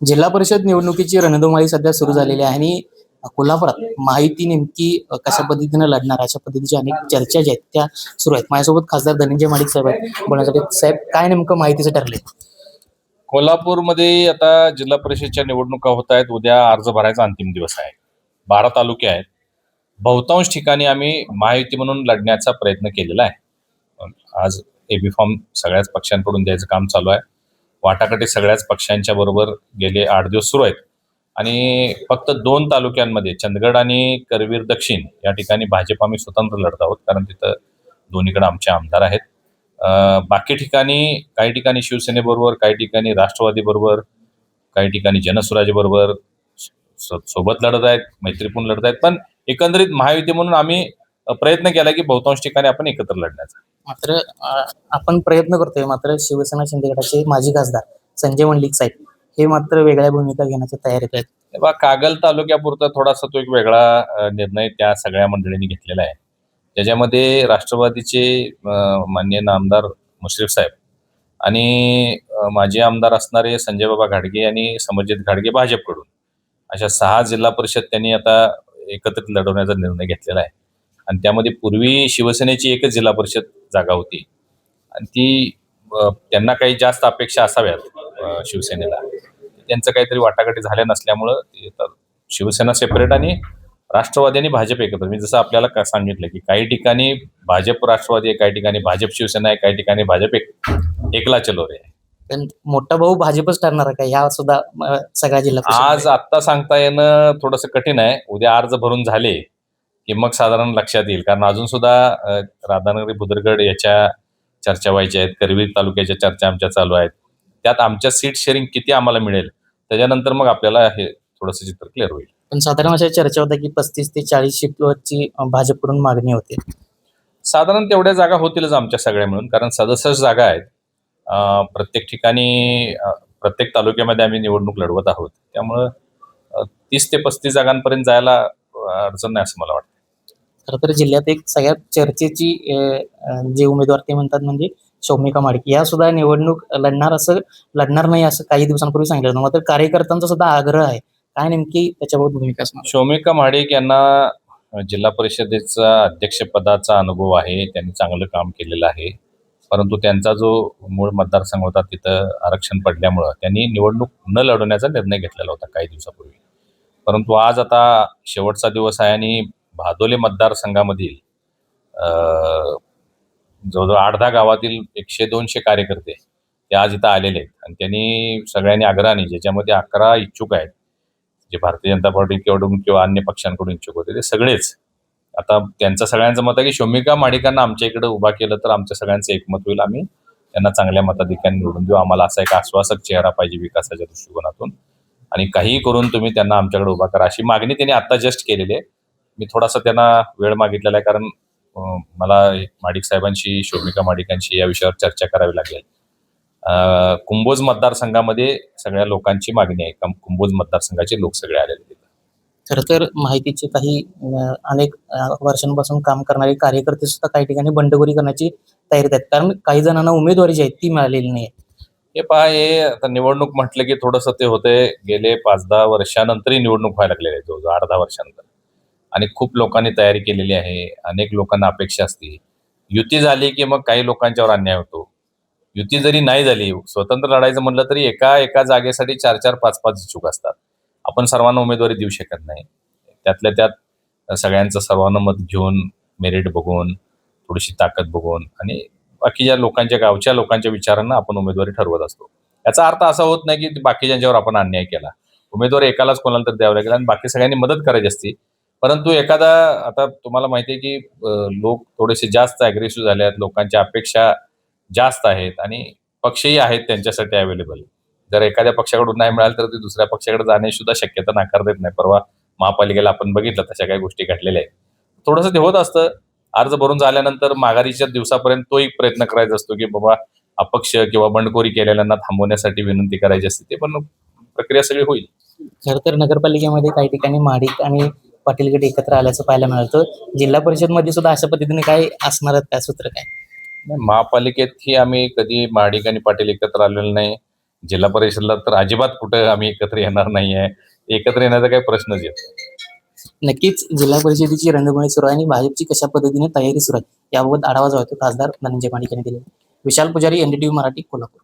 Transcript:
जिल्हा परिषद निवडणुकीची रणधुमाळी सध्या सुरू झालेली आहे आणि कोल्हापुरात माहिती नेमकी कशा पद्धतीने लढणार अशा पद्धतीच्या अनेक चर्चा ज्या आहेत त्या सुरू आहेत. माझ्यासोबत खासदार धनंजय माडिक साहेब आहेत. बोलण्यासाठी साहेब काय नेमकं माहितीचं ठरले कोल्हापूरमध्ये आता जिल्हा परिषदच्या निवडणुका होत आहेत. उद्या अर्ज भरायचा अंतिम दिवस आहे. बारा तालुके आहेत. बहुतांश ठिकाणी आम्ही महायुती म्हणून लढण्याचा प्रयत्न केलेला आहे. आज एबी फॉर्म सगळ्याच पक्षांकडून द्यायचं काम चालू आहे. वाटाघाटी सगळ्याच पक्षांच्या बरोबर गेले आठ दिवस सुरू आहेत. आणि फक्त दोन तालुक्यांमध्ये चंदगड आणि करवीर दक्षिण या ठिकाणी भाजप आम्ही स्वतंत्र लढत आहोत कारण तिथं दोन्हीकडे आमचे आमदार आहेत. बाकी ठिकाणी काही ठिकाणी शिवसेनेबरोबर काही ठिकाणी राष्ट्रवादी बरोबर काही ठिकाणी जनसुराजी बरोबर सोबत लढत आहेत मैत्रीपूर्ण लढत आहेत. पण एकंदरीत महायुती म्हणून आम्ही प्रयत्न केला की बहुतांश ठिकाणी आपण एकत्र लढण्याचा. मात्र आपण प्रयत्न करतोय मात्र शिवसेना शिंदे गटाचे माजी खासदार संजय मंडलिक साहेब हे मात्र वेगळ्या भूमिका घेण्याच्या तयारीत आहेत. तेव्हा कागल तालुक्यापुरता थोडासा तो एक वेगळा निर्णय त्या सगळ्या मंडळींनी घेतलेला आहे. त्याच्यामध्ये राष्ट्रवादीचे अ, माननीय आमदार मुश्रीफ साहेब आणि माजी आमदार असणारे संजय बाबा घाडगे आणि समरजित घाडगे भाजपकडून अशा सहा जिल्हा परिषद त्यांनी आता एकत्रित लढवण्याचा निर्णय घेतलेला आहे. आणि त्यामध्ये पूर्वी शिवसेनेची एकच जिल्हा परिषद जागा होती. आणि ती त्यांना काही जास्त अपेक्षा असाव्यात शिवसेनेला. त्यांचं काहीतरी वाटाघाटी झाल्या नसल्यामुळं ते शिवसेना सेपरेट आणि राष्ट्रवादी आणि भाजप एकत्र. मी जसं आपल्याला सांगितलं की काही ठिकाणी भाजप राष्ट्रवादी आहे काही ठिकाणी भाजप शिवसेना आहे काही ठिकाणी भाजप एक एकला चलो रे. आहे मोठा भाऊ भाजपच ठरणार आहे का? ह्या सुद्धा सगळ्या जिल्हा आज आत्ता सांगता येणं थोडंसं कठीण आहे. उद्या अर्ज भरून झाले. की मग साधारण लक्षात येईल. कारण अजून सुद्धा राधानगरी बुदरगड याच्या चर्चा व्हायच्या आहेत. करवीर तालुक्याच्या चर्चा आमच्या चालू आहेत. त्यात आमच्या सीट शेअरिंग किती आम्हाला मिळेल? त्याच्यानंतर मग आपल्याला हे थोडंसं चित्र क्लिअर होईल. पण साधारण अशा चर्चा होत्या की पस्तीस ते चाळीस अ, भाजपकडून मागणी होते. साधारण तेवढ्या जागा होतीलच आमच्या सगळ्या मिळून. कारण सदस्य जागा आहेत. प्रत्येक ठिकाणी प्रत्येक तालुक्यामध्ये आम्ही निवडणूक लढवत आहोत. त्यामुळं तीस ते पस्तीस जागांपर्यंत जायला अडचण नाही असं मला वाटतं. खर तर जिल्ह्यात एक सगळ्यात चर्चेची जे उमेदवार ते म्हणतात म्हणजे सौमिका माडिक. या सुद्धा निवडणूक लढणार असं लढणार नाही असं काही दिवसांपूर्वी सांगितलं होतं. मात्र कार्यकर्त्यांचा सुद्धा आग्रह आहे. काय नेमकी त्याच्याबरोबर भूमिका असणार? शौमिका यांना जिल्हा परिषदेचा अध्यक्षपदाचा अनुभव आहे. त्यांनी चांगलं काम केलेलं आहे. परंतु त्यांचा जो मूळ मतदारसंघ होता तिथं आरक्षण पडल्यामुळं त्यांनी निवडणूक न लढवण्याचा निर्णय घेतलेला होता काही दिवसापूर्वी. परंतु आज आता शेवटचा दिवस आहे आणि भादोले मतदारसंघामधील जवळजवळ आठ दहा गावातील एकशे दोनशे कार्यकर्ते ते आज इथं आलेले आहेत. आणि त्यांनी सगळ्यांनी आग्रहाने ज्याच्यामध्ये अकरा इच्छुक आहेत जे भारतीय जनता पार्टीकडून किंवा अन्य पक्षांकडून इच्छुक होते ते सगळेच. आता त्यांचं सगळ्यांचं मत आहे की शोमिका माडिकांना आमच्या इकडे उभा केलं तर आमच्या सगळ्यांचं एकमत होईल. आम्ही त्यांना चांगल्या मताधिकांनी निवडून देऊ. आम्हाला असा एक आश्वासक चेहरा पाहिजे विकासाच्या दृष्टिकोनातून. आणि काहीही करून तुम्ही त्यांना आमच्याकडे उभा करा. अशी मागणी त्यांनी आता जस्ट केलेली आहे. मी थोडासा त्यांना वेळ मागितलेला आहे कारण मला माडिक साहेबांशी शोमिका माडिकांशी या विषयावर चर्चा करावी लागेल. कुंभोज मतदारसंघामध्ये सगळ्या लोकांची मागणी आहे. कुंभोज मतदारसंघाचे लोक सगळे आलेले आहेत. खरं तर माहितीचे काही अनेक वर्षांपासून काम करणारे कार्यकर्ते सुद्धा काही ठिकाणी बंडखोरी करण्याची तयारीत आहेत. कारण काही जणांना उमेदवारी जी आहे ती मिळालेली नाही. हे पहा हे आता निवडणूक म्हटलं की थोडंसं ते होते गेले पाच दहा वर्षानंतरही निवडणूक व्हायला लागलेली आहे जवळजवळ आठ दहा वर्षानंतर. आणि खूप लोकांनी तयारी केलेली आहे. अनेक लोकांना अपेक्षा असते. युती झाली की मग काही लोकांच्यावर अन्याय होतो. युती जरी नाही झाली स्वतंत्र लढायचं म्हटलं तरी एका एका जागेसाठी चार चार पाच पाच इच्छुक असतात. आपण सर्वांना उमेदवारी देऊ शकत नाही. त्यातल्या त्यात सगळ्यांचं सर्वांना मत घेऊन मेरिट बघून थोडीशी ताकद बघून आणि बाकीच्या लोकांच्या गावच्या लोकांच्या विचारांना आपण उमेदवारी ठरवत असतो. याचा अर्थ असा होत नाही की बाकीच्यांच्यावर आपण अन्याय केला. उमेदवार एकालाच कोणाला तर द्यावं लागेल आणि बाकी सगळ्यांनी मदत करायची असती. परंतु एखादा आता तुम्हाला माहिती आहे की लोक थोडेसे जास्त अग्रेसिव्ह झाले आहेत लोकांच्या अपेक्षा जास्त आहेत आणि पक्षही आहेत त्यांच्यासाठी अवेलेबल जर एखाद्या पक्षाकडून नाही मिळालं तर ते दुसऱ्या पक्षाकडे जाण्याची सुद्धा शक्यता नाकार देत नाही परवा महापालिकेला आपण बघितलं तशा काही गोष्टी घडलेल्या आहेत. थोडंसं ते होत असतं. अर्ज भरून झाल्यानंतर माघारीच्या दिवसापर्यंत तो एक प्रयत्न करायचा असतो की बाबा अपक्ष किंवा बंडखोरी केलेल्यांना थांबवण्यासाठी विनंती करायची असते. ते पण प्रक्रिया सगळी होईल. खर तर नगरपालिकेमध्ये काही ठिकाणी महाडिक आणि पाटील गट एकत्र आल्याचं पाहायला मिळतं जिल्हा परिषदमध्ये सुद्धा अशा पद्धतीने काय असणार आहेत काय सूत्र काय? महापालिकेत ही आम्ही कधी महाडिक आणि पाटील एकत्र आलेलो नाही. जिल्हा परिषदला तर अजिबात कुठं आम्ही एकत्र येणार नाही आहे एकत्र येण्याचा काही प्रश्नच येत. नक्कीच जिल्हा परिषदेची रणधुमाळी सुरू आहे आणि भाजपची कशा पद्धतीने तयारी सुरू आहे याबाबत आढावा जो आहे तो खासदार धनंजय माडिक यांनी दिला विशाल पुजारी एनडीटीव्ही मराठी कोल्हापूर.